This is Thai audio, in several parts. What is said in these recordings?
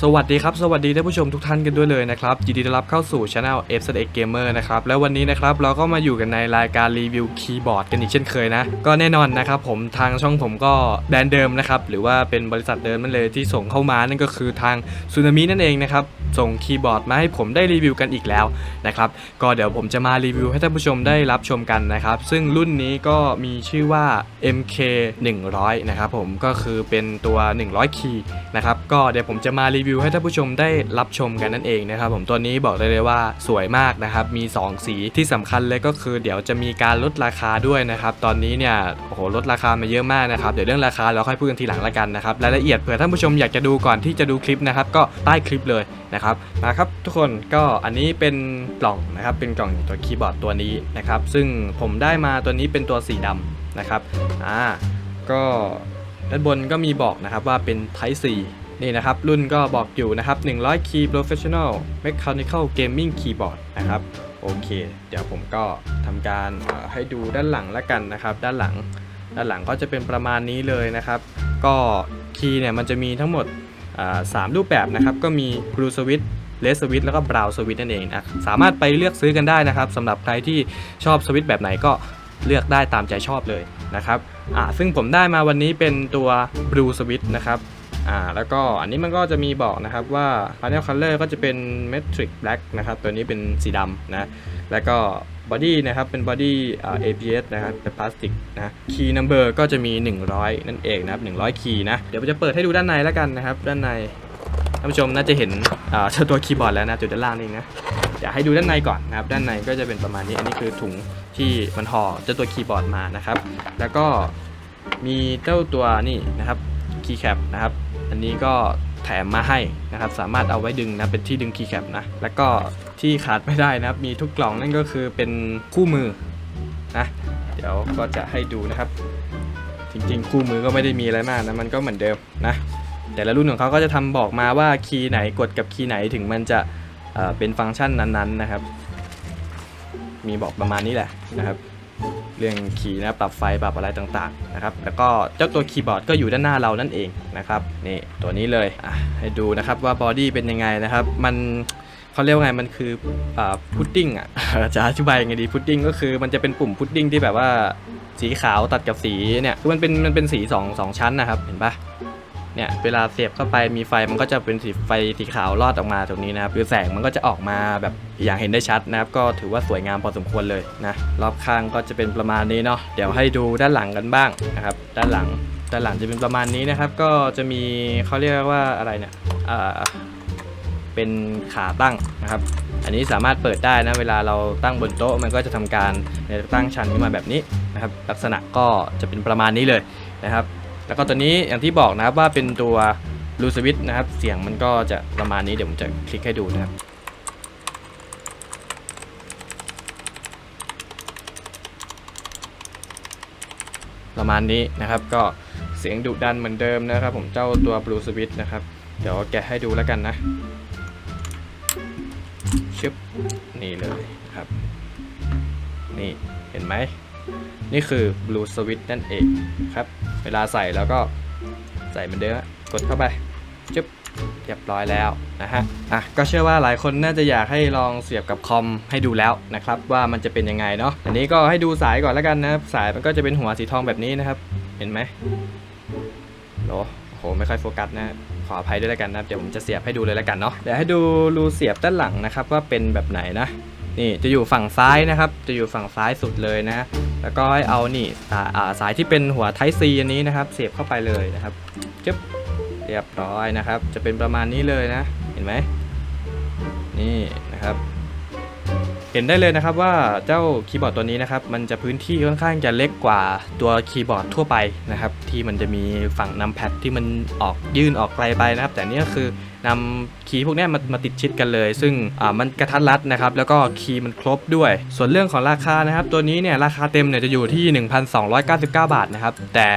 สวัสดีครับ สวัสดีท่านผู้ชมทุกท่านกันด้วยเลยนะครับยินดีต้อนรับเข้าสู่ช anel f s x Gamer นะครับ แล้ววันนี้นะครับเราก็มาอยู่กันในรายการรีวิวคีย์บอร์ดกันอีกเช่นเคยนะ ก็แน่นอนนะครับผมทางช่องผมก็แบรนด์เดิมนะครับ หรือว่าเป็นบริษัทเดิมนั่นเลยที่ส่งเข้ามานั่นก็คือทางซูนามินั่นเองนะครับ ส่งคีย์บอร์ดมาให้ผมได้รีวิวกันอีกแล้วนะครับก็เดี๋ยวผมจะมารีวิวให้ท่านผู้ชมได้รับชมกันนะครับซึ่งรุ่นนี้ก็มีชื่อว่า MK 100นะครับผมก็คือเป็นตัว 100 คีย์นะครับก็เดี๋ยวผมจะมารีวิวให้ท่านผู้ชมได้รับชมกันนั่นเองนะครับผมตัวนี้บอกได้เลยว่าสวยมากนะครับมี 2 สีที่สำคัญเลยก็คือเดี๋ยวจะมีการลดราคาด้วยนะครับตอนนี้เนี่ยโอ้โหลดราคามาเยอะมากนะครับเดี๋ยวเรื่องราคาเราค่อยพูดกันทีหลังละกันนะครับรายละเอียดเผื่อท่านผู้ชมอยากจะดูก่อนที่จะดูคลิปนะครับก็ใต้คลิปเลยนะครับมาครับทุกคนก็อันนี้เป็นกล่องนะครับเป็นกล่องตัวคีย์บอร์ดตัวนี้นะครับซึ่งผมได้มาตัวนี้เป็นตัวสีดำนะครับอ่าก็ด้านบนก็มีบอกนะครับว่าเป็น Type C นี่นะครับ รุ่นก็บอกอยู่นะครับ 100 Key Professional Mechanical Gaming Keyboard นะครับ โอเค เดี๋ยวผมก็ทำการให้ดูด้านหลังแล้วกันนะครับ ด้านหลัง ด้านหลังก็จะเป็นประมาณนี้เลยนะครับ ก็คีย์เนี่ยมันจะมีทั้งหมดอ่าสามรูปแบบนะครับ ก็มี Blue Switch Red Switch แล้วก็ Brown Switch นั่นเองนะสามารถไปเลือกซื้อกันได้นะครับสำหรับใครที่ชอบสวิตช์แบบไหนก็เลือกได้ตามใจชอบเลยนะครับอ่าซึ่งผมได้มาวันนี้เป็นตัว Blue Switch นะครับ อ่าแล้วก็อันนี้มันก็จะมีบอกนะครับว่า panel color ก็จะเป็น metric black นะครับตัวนี้เป็นสีดำนะแล้วก็ body นะครับเป็น body อ่า ABS นะครับเป็นพลาสติกนะ key number ก็จะมี 100 นั่นเองนะครับ100 key นะเดี๋ยวจะเปิดให้ดูด้านในแล้วกันนะครับด้านในท่านผู้ชมน่าจะเห็นอ่าเจ้าตัวคีย์บอร์ดแล้วนะจุดด้านล่างนี่นะเดี๋ยวให้ดูด้านในก่อนนะครับด้านในก็จะเป็นประมาณนี้อันนี้คือถุงที่มันห่อเจ้าตัวคีย์บอร์ดมานะครับแล้วก็มีเจ้าตัวนี่นะครับ คีย์แคปนะครับ อันนี้ก็แถมมาให้นะครับ สามารถเอาไว้ดึงนะ เป็นที่ดึงคีย์แคปนะ แล้วก็ที่ขาดไม่ได้นะครับ มีทุกกล่องนั่นก็คือเป็นคู่มือนะ เดี๋ยวก็จะให้ดูนะครับ จริงๆ คู่มือก็ไม่ได้มีอะไรมากนะ มันก็เหมือนเดิมนะ แต่ละรุ่นของเขาก็จะทำบอกมาว่าคีย์ไหนกดกับคีย์ไหนถึงมันจะเเป็นฟังก์ชันนั้นๆนะครับ มีบอกประมาณนี้แหละนะครับ เรื่องคีย์นะปรับไฟปรับอะไรต่างๆนะครับแล้วก็เจ้าตัวคีย์บอร์ดก็อยู่ด้านหน้าเรานั่นเองนะครับนี่ตัวนี้เลยอะให้ดูนะครับว่าบอดี้เป็นยังไงนะครับมันเขาเรียกว่าไงมันคืออ่าพุดดิ้งอะจะอธิบายยังไงดีพุดดิ้งก็คือมันจะเป็นปุ่มพุดดิ้งที่แบบว่าสีขาวตัดกับสีเนี่ยคือมันเป็นมันเป็นสีสองสองชั้นนะครับเห็นปะ เนี่ยเวลาเสียบเข้าไปมีไฟมันก็จะเป็นสีไฟสีขาวลอดออกมาตรงนี้นะครับคือแสงมันก็จะออกมาแบบอย่างเห็นได้ชัดนะครับ ก็ถือว่าสวยงามพอสมควรเลยนะรอบข้างก็จะเป็นประมาณนี้เนาะเดี๋ยวให้ดูด้านหลังกันบ้างนะครับ ด้านหลังด้านหลังจะเป็นประมาณนี้นะครับ ก็จะมีเขาเรียกว่าอะไรเนี่ยอ่าเป็นขาตั้งนะครับ อันนี้สามารถเปิดได้นะเวลาเราตั้งบนโต๊ะมันก็จะทำการตั้งชันขึ้นมาแบบนี้นะครับ ลักษณะก็จะเป็นประมาณนี้เลยนะครับ แล้วก็ตัวนี้อย่างที่บอกนะครับว่าเป็นตัวรูสวิตนะครับ เสียงมันก็จะประมาณนี้เดี๋ยวผมจะคลิกให้ดูนะครับประมาณนี้นะครับก็เสียงดุดันเหมือนเดิมนะครับ ผมเจ้าตัว Blue Switch นะครับ เดี๋ยวแกะให้ดูแล้วกันนะชึบนี่เลยครับ นี่เห็นไหม นี่คือ Blue Switch นั่นเองครับ เวลาใส่แล้วก็ใส่เหมือนเดิมกดเข้าไปจึ๊บเรียบร้อยแล้วนะฮะอะก็เชื่อว่าหลายคนน่าจะอยากให้ลองเสียบกับคอมให้ดูแล้วนะครับว่ามันจะเป็นยังไงเนาะอันนี้ก็ให้ดูสายก่อนแล้วกันนะครับสายมันก็จะเป็นหัวสีทองแบบนี้นะครับ เห็นไหมโอ้โหไม่ค่อยโฟกัสนะขออภัยด้วยแล้วกันนะเดี๋ยวผมจะเสียบให้ดูเลยแล้วกันเนาะเดี๋ยวให้ดูรูเสียบด้านหลังนะครับว่าเป็นแบบไหนนะนี่จะอยู่ฝั่งซ้ายนะครับ จะอยู่ฝั่งซ้ายสุดเลยนะ แล้วก็ให้เอานี่สายอ่าสายที่เป็นหัว Type C อันนี้นะครับ เสียบเข้าไปเลยนะครับจึ๊บเรียบร้อยนะครับ จะเป็นประมาณนี้เลยนะ เห็นไหมนี่นะครับ เห็นได้เลยนะครับว่าเจ้าคีย์บอร์ดตัวนี้นะครับมันจะพื้นที่ค่อนข้างจะเล็กกว่าตัวคีย์บอร์ดทั่วไปนะครับที่มันจะมีฝั่งนำแพดที่มันออกยื่นออกไกลไปนะครับ แต่นี่ก็คือนำคีย์พวกนี้มามาติดชิดกันเลย ซึ่งอ่ามันกระทัดรัดนะครับ แล้วก็คีย์มันครบด้วย ส่วนเรื่องของราคานะครับ ตัวนี้เนี่ยราคาเต็มเนี่ยจะอยู่ที่ 1,299 บาทนะครับแต่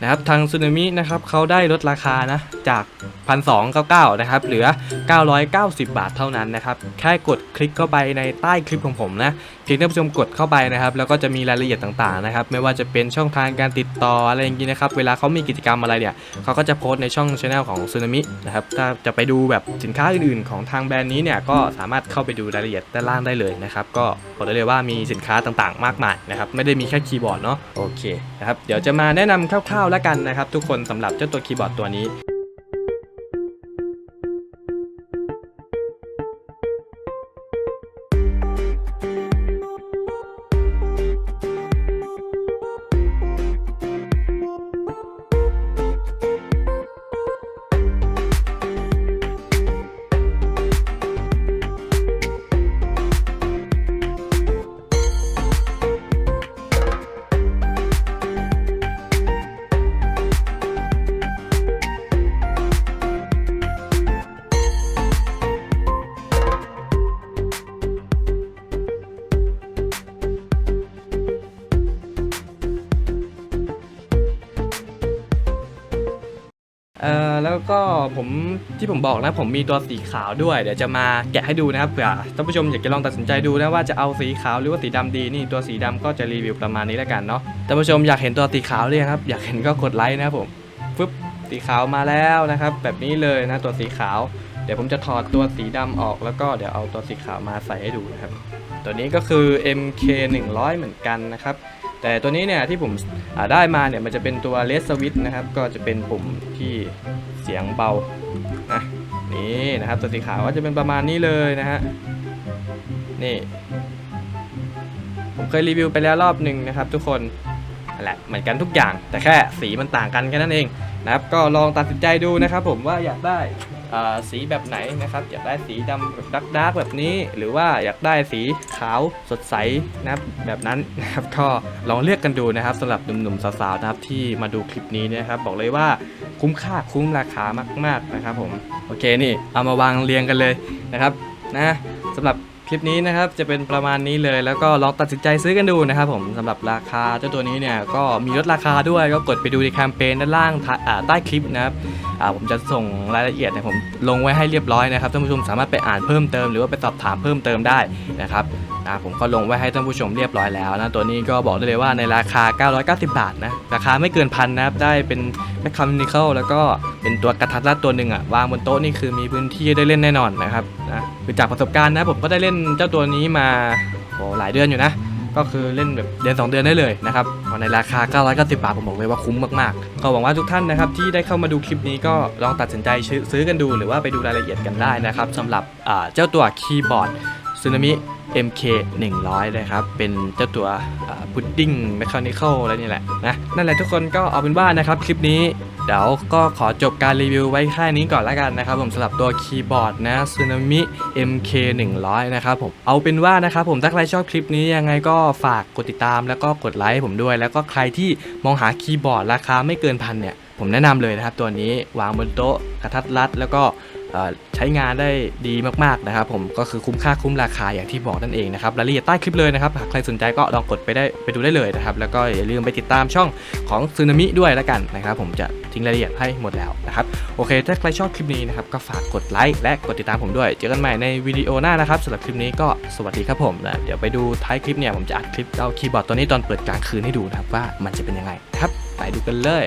นะครับทางซูนามินะครับเขาได้ลดราคานะจาก 1,299 นะครับเหลือ 990 บาทเท่านั้นนะครับแค่กดคลิกเข้าไปในใต้คลิปของผมนะ พียงท่านผู้ชมกดเข้าไปนะครับแล้วก็จะมีรายละเอียดต่างๆนะครับไม่ว่าจะเป็นช่องทางการติดต่ออะไรอย่างนี้นะครับเวลาเขามีกิจกรรมอะไรเนี่ยเขาก็จะโพสต์ในช่องช anel ของซูนามินะครับถ้าจะไปดูแบบสินค้าอื่นๆ ของทางแบรนด์นี้เนี่ยก็สามารถเข้าไปดูรายละเอียดด้านล่างได้เลยนะครับก็บอกได้เลยว่ามีสินค้าต่างๆ มากมายนะครับไม่ได้มีแค่คีย์บอร์ดเนาะโอเคนะครับเดี๋ยวจะมาแนะนำคร่าวๆแล้วกันนะครับทุกคนสำหรับเจ้าตัวคีย์บอร์ดตัวนี้ เอ่อแล้วก็ผมที่ผมบอกนะผมมีตัวสีขาวด้วยเดี๋ยวจะมาแกะให้ดูนะครับเผื่อท่านผู้ชมอยากจะลองตัดสินใจดูนะว่าจะเอาสีขาวหรือว่าสีดำดีนี่ตัวสีดำก็จะรีวิวประมาณนี้แล้วกันเนาะท่านผู้ชมอยากเห็นตัวสีขาวเลยครับอยากเห็นก็กดไลค์นะครับผมฟึบสีขาวมาแล้วนะครับ แบบนี้เลยนะตัวสีขาว เดี๋ยวผมจะถอดตัวสีดำออกแล้วก็เดี๋ยวเอาตัวสีขาวมาใส่ให้ดูนะครับตัวนี้ก็คือ MK 100 เหมือนกันนะครับ แต่ตัวนี้เนี่ยที่ผมได้มาเนี่ยมันจะเป็นตัว Red Switch นะครับ ก็จะเป็นปุ่มที่เสียงเบานะนี่นะครับตัวสีขาวก็จะเป็นประมาณนี้เลยนะฮะนี่ ผมเคยรีวิวไปแล้วรอบหนึ่งนะครับ ทุกคนนั่นแหละเหมือนกันทุกอย่าง แต่แค่สีมันต่างกันแค่นั้นเองนะครับ ก็ลองตัดสินใจดูนะครับ ผมว่าอยากได้ สีแบบไหนนะครับ อยากได้สีดำแบบดักดาร์กแบบนี้ หรือว่าอยากได้สีขาวสดใสนะครับแบบนั้นนะครับก็ลองเลือกกันดูนะครับสำหรับหนุ่มๆสาวๆนะครับที่มาดูคลิปนี้นะครับ บอกเลยว่าคุ้มค่าคุ้มราคามาก ๆนะครับผมโอเคนี่เอามาวางเรียงกันเลยนะครับนะสำหรับ คลิปนี้นะครับจะเป็นประมาณนี้เลยแล้วก็ลองตัดสินใจซื้อกันดูนะครับผมสำหรับราคาเจ้าตัวนี้เนี่ยก็มีลดราคาด้วยก็กดไปดูในแคมเปญด้านล่างาใต้คลิปนะครับผมจะส่งรายละเอียดเนี่ยผมลงไว้ให้เรียบร้อยนะครับท่านผู้ชมสามารถไปอ่านเพิ่มเติมหรือว่าไปสอบถามเพิ่มเติมได้นะครับ อ่าผมก็ลงไว้ให้ท่านผู้ชมเรียบร้อยแล้วนะตัวนี้ก็บอกได้เลยว่าในราคา 990 บาทนะราคาไม่เกินพันนะครับได้เป็นแมคคามินิคอลแล้วก็เป็นตัวกระทัดรัดตัวหนึ่งอะวางบนโต๊ะนี่คือมีพื้นที่ได้เล่นแน่นอนนะครับนะคือจากประสบการณ์นะผมก็ได้เล่นเจ้าตัวนี้มาโอ้หลายเดือนอยู่นะก็คือเล่นแบบเดือน 2 เดือนได้เลยนะครับในราคา 990 บาท ผมบอกเลยว่าคุ้มมากๆ ก็หวังว่าทุกท่านนะครับที่ได้เข้ามาดูคลิปนี้ก็ลองตัดสินใจซื้อกันดู หรือว่าไปดูรายละเอียดกันได้นะครับสำหรับเจ้าตัวคีย์บอร์ด ซูนามิ MK 100นะครับ เป็นเจ้าตัวพุดดิ้งแมคคานิคอลอะไรนี่แหละนะ นั่นแหละทุกคนก็เอาเป็นว่านะครับ คลิปนี้เดี๋ยวก็ขอจบการรีวิวไว้แค่นี้ก่อนแล้วกันนะครับ ผมสำหรับตัวคีย์บอร์ดนะ Tsunami MK 100นะครับผมเอาเป็นว่านะครับผมถ้าใครชอบคลิปนี้ยังไงก็ฝากกดติดตามแล้วก็กดไลค์ผมด้วย แล้วก็ใครที่มองหาคีย์บอร์ดราคาไม่เกินพันเนี่ยผมแนะนำเลยนะครับตัวนี้วางบนโต๊ะกระทัดรัดแล้วก็ ใช้งานได้ดีมากๆนะครับผมก็คือคุ้มค่าคุ้มราคาอย่างที่บอกนั่นเองนะครับรายละเอียดใต้คลิปเลยนะครับหากใครสนใจก็ลองกดไปได้ไปดูได้เลยนะครับแล้วก็อย่าลืมไปติดตามช่องของซึนามิด้วยแล้วกันนะครับผมจะทิ้งรายละเอียดให้หมดแล้วนะครับโอเค ถ้าใครชอบคลิปนี้นะครับก็ฝากกดไลค์และกดติดตามผมด้วย เจอกันใหม่ในวิดีโอหน้านะครับสำหรับคลิปนี้ก็สวัสดีครับผมนะเดี๋ยวไปดูท้ายคลิปเนี่ยผมจะอัดคลิปเอาคีย์บอร์ดตัวนี้ตอนเปิดกลางคืนให้ดูนะครับว่ามันจะเป็นยังไงครับไปดูกันเลย